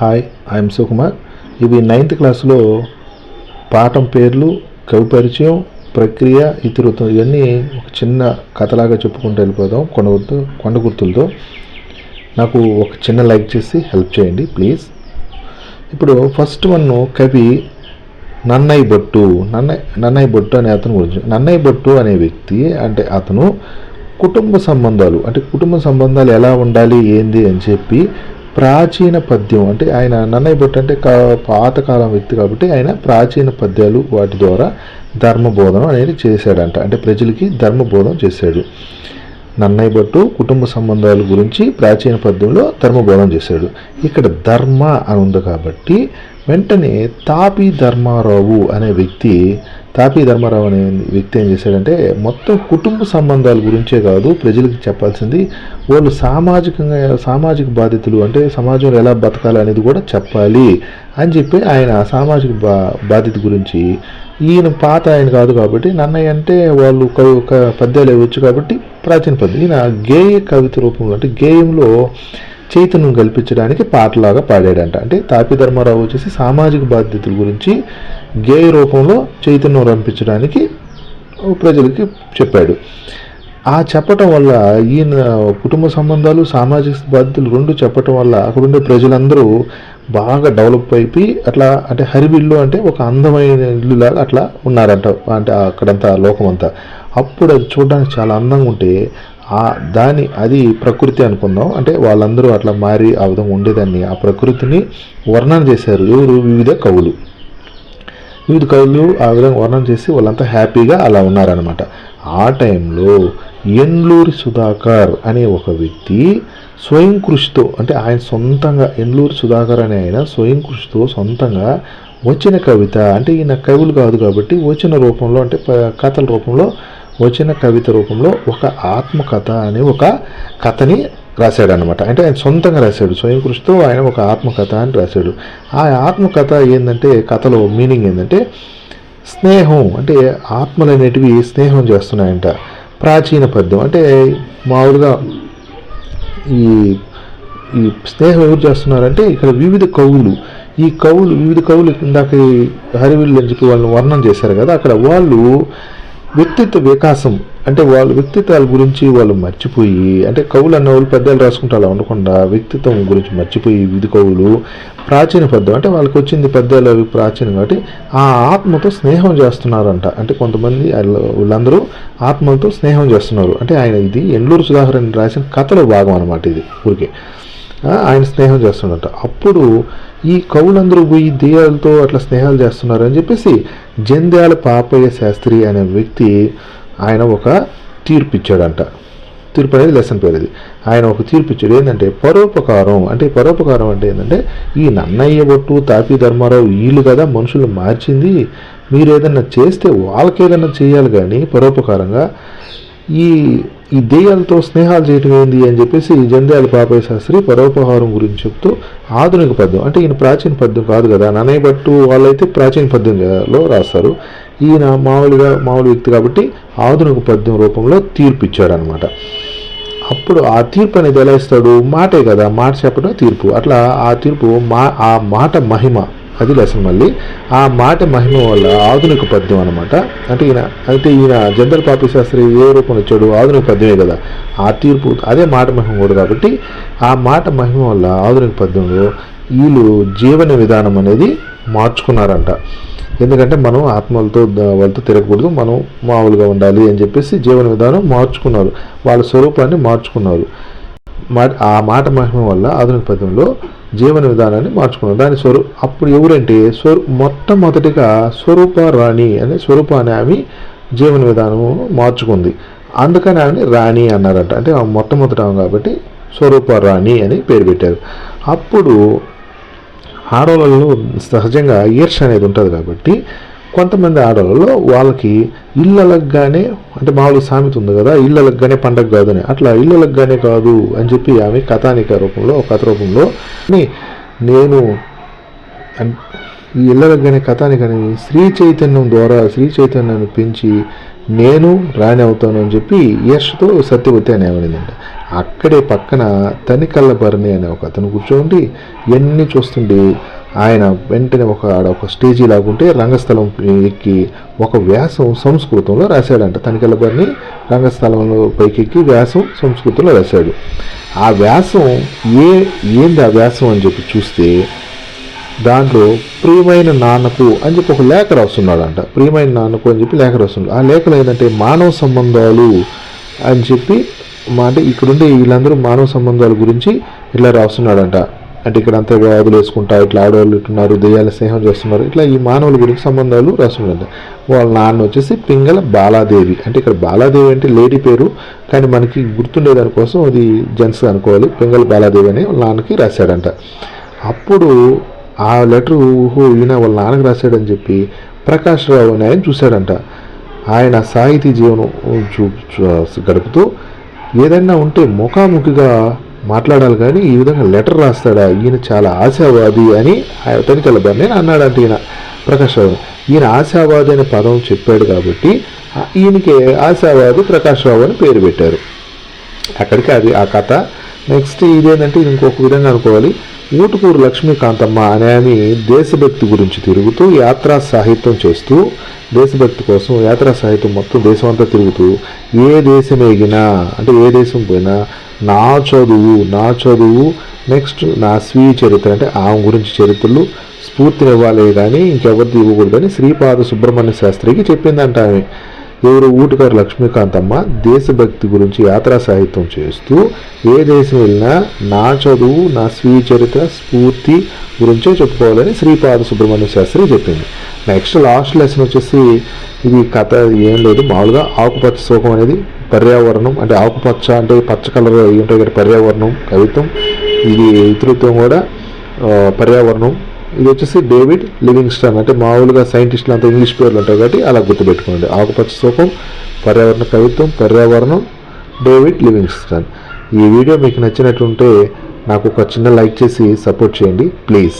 Hi I'm Sukumar ఇది ninth క్లాస్లో పాఠం పేర్లు కవి పరిచయం ప్రక్రియ ఇతివృత్తం ఇవన్నీ ఒక చిన్న కథలాగా చెప్పుకుంటూ వెళ్ళిపోదాం కొండ గుర్తు కొండ గుర్తులతో. నాకు ఒక చిన్న లైక్ చేసి హెల్ప్ చేయండి ప్లీజ్. ఇప్పుడు ఫస్ట్ వన్ కవి నన్నయ్య బొట్టు నన్నయ్య నన్నయ్య బొట్టు అనే అతను గురించి. నన్నయ్య బొట్టు అనే వ్యక్తి అంటే అతను కుటుంబ సంబంధాలు అంటే కుటుంబ సంబంధాలు ఎలా ఉండాలి ఏంది అని చెప్పి ప్రాచీన పద్యం అంటే ఆయన నన్నయ్య భట్ అంటే పాతకాలం వ్యక్తి కాబట్టి ఆయన ప్రాచీన పద్యాలు వాటి ద్వారా ధర్మబోధనం అనేది చేశాడంట. అంటే ప్రజలకి ధర్మబోధం చేశాడు. నన్నయ్య భట్టు కుటుంబ సంబంధాల గురించి ప్రాచీన పద్యంలో ధర్మబోధం చేశాడు. ఇక్కడ ధర్మ అని ఉంది కాబట్టి వెంటనే తాపి ధర్మారావు అనే వ్యక్తి తాపి ధర్మారావు అనే వ్యక్తి ఏం చేశాడంటే మొత్తం కుటుంబ సంబంధాల గురించే కాదు ప్రజలకు చెప్పాల్సింది వాళ్ళు సామాజికంగా సామాజిక బాధ్యతలు అంటే సమాజంలో ఎలా బతకాలి అనేది కూడా చెప్పాలి అని చెప్పి ఆయన సామాజిక బా బాధ్యత గురించి ఈయన పాత ఆయన కాదు కాబట్టి నన్నయ్య అంటే వాళ్ళు ఒక పద్యాలు ఇవ్వచ్చు కాబట్టి ప్రాచీన పద్యం ఈయన గేయ కవిత రూపంలో అంటే గేయంలో చైతన్యం కల్పించడానికి పాటలాగా పాడాడంట. అంటే తాపి ధర్మారావు వచ్చేసి సామాజిక బాధ్యతల గురించి గేయ రూపంలో చైతన్యం రంపించడానికి ప్రజలకి చెప్పాడు. ఆ చెప్పటం వల్ల ఈయన కుటుంబ సంబంధాలు సామాజిక బాధ్యతలు రెండు చెప్పటం వల్ల అక్కడ ఉండే ప్రజలందరూ బాగా డెవలప్ అయిపోయి అట్లా అంటే హరిబిల్లు అంటే ఒక అందమైన ఇల్లు లాగా అట్లా ఉన్నారంట. అంటే అక్కడంతా లోకమంతా. అప్పుడు అది చూడడానికి చాలా అందంగా ఉంటే ఆ దాని అది ప్రకృతి అనుకుందాం. అంటే వాళ్ళందరూ అట్లా మారి ఆ విధంగా ఉండేదాన్ని. ఆ ప్రకృతిని వర్ణన చేశారు. ఎవరు? వివిధ కవులు. వివిధ కవులు ఆ విధంగా వర్ణన చేసి వాళ్ళంతా హ్యాపీగా అలా ఉన్నారనమాట ఆ టైంలో ఎండ్లూరి సుధాకర్ అనే ఒక వ్యక్తి స్వయం కృషితో అంటే ఆయన సొంతంగా ఎండ్లూరి సుధాకర్ అనే ఆయన స్వయం కృషితో సొంతంగా వచ్చిన కవిత అంటే ఈయన కవులు కాదు కాబట్టి వచ్చిన రూపంలో అంటే కథల రూపంలో వచ్చిన కవిత రూపంలో ఒక ఆత్మకథ అనే ఒక కథని రాశాడు అనమాట అంటే ఆయన సొంతంగా రాశాడు స్వయం కృషితో ఆయన ఒక ఆత్మకథ అని రాశాడు. ఆ ఆత్మకథ ఏంటంటే కథలో మీనింగ్ ఏంటంటే స్నేహం అంటే ఆత్మలు అనేటివి స్నేహం చేస్తున్నాయంట. ప్రాచీన పద్యం. అంటే మామూలుగా ఈ ఈ స్నేహం ఎవరు చేస్తున్నారంటే ఇక్కడ వివిధ కవులు. ఈ కవులు వివిధ కవులు ఇందాక హరివిల్లు అని చెప్పి వాళ్ళని వర్ణన చేశారు కదా అక్కడ వాళ్ళు వ్యక్తిత్వ వికాసం అంటే వాళ్ళ వ్యక్తిత్వాల గురించి వాళ్ళు మర్చిపోయి అంటే కవులు అన్న వాళ్ళు పెద్దలు రాసుకుంటే అలా ఉండకుండా వ్యక్తిత్వం గురించి మర్చిపోయి విధి కవులు ప్రాచీన పద్యం అంటే వాళ్ళకి వచ్చింది పద్యాలు అవి ప్రాచీనం కాబట్టి ఆ ఆత్మతో స్నేహం చేస్తున్నారంట. అంటే కొంతమంది వీళ్ళందరూ ఆత్మలతో స్నేహం చేస్తున్నారు. అంటే ఆయన ఇది ఎండ్లూరు సుధాకర్ అని రాసిన కథలో భాగం అనమాట ఇది ఊరికే. ఆయన స్నేహం చేస్తుండట. అప్పుడు ఈ కవులందరూ పోయి దెయ్యాలతో అట్లా స్నేహాలు చేస్తున్నారు అని చెప్పేసి జంధ్యాల పాపయ్య శాస్త్రి అనే వ్యక్తి ఆయన ఒక తీర్పు ఇచ్చాడంట తీర్పు అనేది లెసన్ పేరు ఇది. ఆయన ఒక తీర్పు ఇచ్చాడు ఏంటంటే పరోపకారం అంటే పరోపకారం అంటే ఏంటంటే ఈ నన్నయ్య బొట్టు తాపి ధర్మారావు వీళ్ళు కదా మనుషులు మార్చింది. మీరు ఏదన్నా చేస్తే వాళ్ళకేదన్నా చేయాలి కానీ పరోపకారంగా ఈ ఈ దెయ్యాలతో స్నేహాలు చేయటం ఏంది అని చెప్పేసి జంధ్యాల పాపయ్య శాస్త్రి పరోపహారం గురించి చెప్తూ ఆధునిక పద్యం అంటే ఈయన ప్రాచీన పద్యం కాదు కదా నన్నయ్య భట్టు వాళ్ళైతే ప్రాచీన పద్యంలో రాస్తారు. ఈయన మామూలుగా మామూలు వ్యక్తి కాబట్టి ఆధునిక పద్యం రూపంలో తీర్పు ఇచ్చాడనమాట అప్పుడు ఆ తీర్పు అనేది ఎలా ఇస్తాడు? మాటే కదా మాట చెప్పడం తీర్పు. అట్లా ఆ తీర్పు మా ఆ మాట మహిమ. అది లెసన్ మళ్ళీ. ఆ మాట మహిమ వల్ల ఆధునిక పద్యం అనమాట అంటే ఈయన అయితే ఈయన జనరల్ పాపి శాస్త్రి ఏ రూపంలో వచ్చాడు ఆధునిక పద్యమే కదా. ఆ తీర్పు అదే మాట మహిమ కూడా కాబట్టి ఆ మాట మహిమ వల్ల ఆధునిక పద్యంలో వీళ్ళు జీవన విధానం అనేది మార్చుకున్నారంట. ఎందుకంటే మనం ఆత్మలతో వాళ్ళతో తిరగకూడదు. మనం మామూలుగా ఉండాలి అని చెప్పేసి జీవన విధానం మార్చుకున్నారు. వాళ్ళ స్వరూపాన్ని మార్చుకున్నారు. ఆ మాట మహిమ వల్ల ఆధునిక పద్యంలో జీవన విధానాన్ని మార్చుకున్నారు దాని స్వరూ అప్పుడు ఎవరంటే స్వరూ మొట్టమొదటిగా స్వరూప రాణి అనే స్వరూప అనే ఆమె జీవన విధానము మార్చుకుంది. అందుకని ఆమెని రాణి అన్నారంట. అంటే ఆమె మొట్టమొదట ఆమె కాబట్టి స్వరూప రాణి అని పేరు పెట్టారు. అప్పుడు ఆడవాళ్ళలో సహజంగా ఈర్ష అనేది ఉంటుంది కాబట్టి కొంతమంది ఆడవాళ్ళలో వాళ్ళకి ఇళ్ళలగ్గానే అంటే మామూలు సామెత ఉంది కదా ఇళ్ళలగ్గానే పండగ కాదని. అట్లా ఇళ్ళలగ్గానే కాదు అని చెప్పి ఆమె కథానిక రూపంలో కథ రూపంలో నేను ఈ ఇళ్ళలగ్గానే కథానికని శ్రీ చైతన్యం ద్వారా శ్రీ చైతన్యాన్ని పెంచి నేను రాణి అవుతాను అని చెప్పి యష్తో సత్యవతి అని ఏమనిందంట అక్కడే పక్కన తనికల్ల భరణి అనే ఒక అతను కూర్చోండి ఇవన్నీ చూస్తుండే ఆయన వెంటనే ఒక ఆడ ఒక స్టేజీ లాగుంటే రంగస్థలం ఎక్కి ఒక వ్యాసం సంస్కృతంలో రాశాడంట. తనికల్ల రంగస్థలంలో రంగస్థలంలో పైకెక్కి వ్యాసం సంస్కృతంలో రాశాడు. ఆ వ్యాసం ఏ ఏంది ఆ వ్యాసం అని చెప్పి చూస్తే దాంట్లో ప్రియమైన నాన్నకు అని చెప్పి ఒక లేఖ రాస్తున్నాడంట. ప్రియమైన నాన్నకు అని చెప్పి లేఖ రాస్తున్నాడు. ఆ లేఖలో ఏంటంటే మానవ సంబంధాలు అని చెప్పి మా అంటే ఇక్కడుండే వీళ్ళందరూ మానవ సంబంధాల గురించి ఇట్లా రాస్తున్నాడంట. అంటే ఇక్కడ అంతా వ్యాధులు వేసుకుంటా ఇట్లా ఆడవాళ్ళు ఇట్టున్నారు దెయ్యాల స్నేహం చేస్తున్నారు. ఇట్లా ఈ మానవుల గురించి సంబంధాలు రాస్తున్నాడంట వాళ్ళ నాన్న వచ్చేసి పింగళ బాలాదేవి. అంటే ఇక్కడ బాలాదేవి అంటే లేడీ పేరు కానీ మనకి గుర్తుండే దానికోసం అది జెంట్స్ అనుకోవాలి. పింగళ బాలాదేవి అని వాళ్ళ నాన్నకి రాశాడంట. అప్పుడు ఆ లెటర్ ఊహో ఈయన వాళ్ళ నాన్నకి రాశాడని చెప్పి ప్రకాష్ రావు అని ఆయన చూశాడంట. ఆయన సాహితీ జీవనం చూ- గడుపుతూ ఏదైనా ఉంటే ముఖాముఖిగా మాట్లాడాలి కానీ ఈ విధంగా లెటర్ రాస్తాడా? ఈయన చాలా ఆశావాది అని తనికల బండి అన్నాడు అంటే ఈయన ప్రకాష్ రావు. ఈయన ఆశావాది అనే పదం చెప్పాడు కాబట్టి ఈయనకి ఆశావాది ప్రకాష్ రావు అని పేరు పెట్టారు. అక్కడికి అది ఆ కథ. నెక్స్ట్ ఇదేంటంటే ఇంకొక విధంగా అనుకోవాలి. ఊటుకూరు లక్ష్మీకాంతమ్మ అనే ఆమె దేశభక్తి గురించి తిరుగుతూ యాత్రా సాహిత్యం చేస్తూ దేశభక్తి కోసం యాత్రా సాహిత్యం మొత్తం దేశం అంతా తిరుగుతూ ఏ దేశం ఎగినా అంటే ఏ దేశం పోయినా నా చదువు నా చదువు నెక్స్ట్ నా స్వీయ చరిత్ర. అంటే ఆమె గురించి చరిత్రలు స్ఫూర్తినివ్వాలి కానీ ఇంకెవరిది ఇవ్వకూడదని శ్రీపాద సుబ్రహ్మణ్య శాస్త్రికి చెప్పిందంట ఆమె. ఎవరు ఊటుగారు లక్ష్మీకాంతమ్మ దేశభక్తి గురించి యాత్రా సాహిత్యం చేస్తూ ఏ దేశం వెళ్ళినా నా చదువు నా స్వీయ చరిత్ర స్ఫూర్తి గురించే చెప్పుకోవాలని శ్రీపాద సుబ్రహ్మణ్య శాస్త్రి చెప్పింది. నెక్స్ట్ లాస్ట్ లెసన్ వచ్చేసి ఇది కథ ఏం లేదు. మామూలుగా ఆకుపచ్చ శోకం అనేది పర్యావరణం అంటే ఆకుపచ్చ అంటే పచ్చ కలర్ అయి ఉంటాయి కదా పర్యావరణం కవిత్వం. ఇది ఇతరుత్వం కూడా పర్యావరణం. ఇది వచ్చేసి డేవిడ్ లివింగ్స్టన్. అంటే మామూలుగా సైంటిస్టులు అంతా ఇంగ్లీష్ పేర్లు ఉంటాయి కాబట్టి అలా గుర్తుపెట్టుకోండి. ఆకుపచ్చ శోకం పర్యావరణ కవిత్వం పర్యావరణం డేవిడ్ లివింగ్స్టన్. ఈ వీడియో మీకు నచ్చినట్టుంటే నాకు ఒక చిన్న లైక్ చేసి సపోర్ట్ చేయండి ప్లీజ్.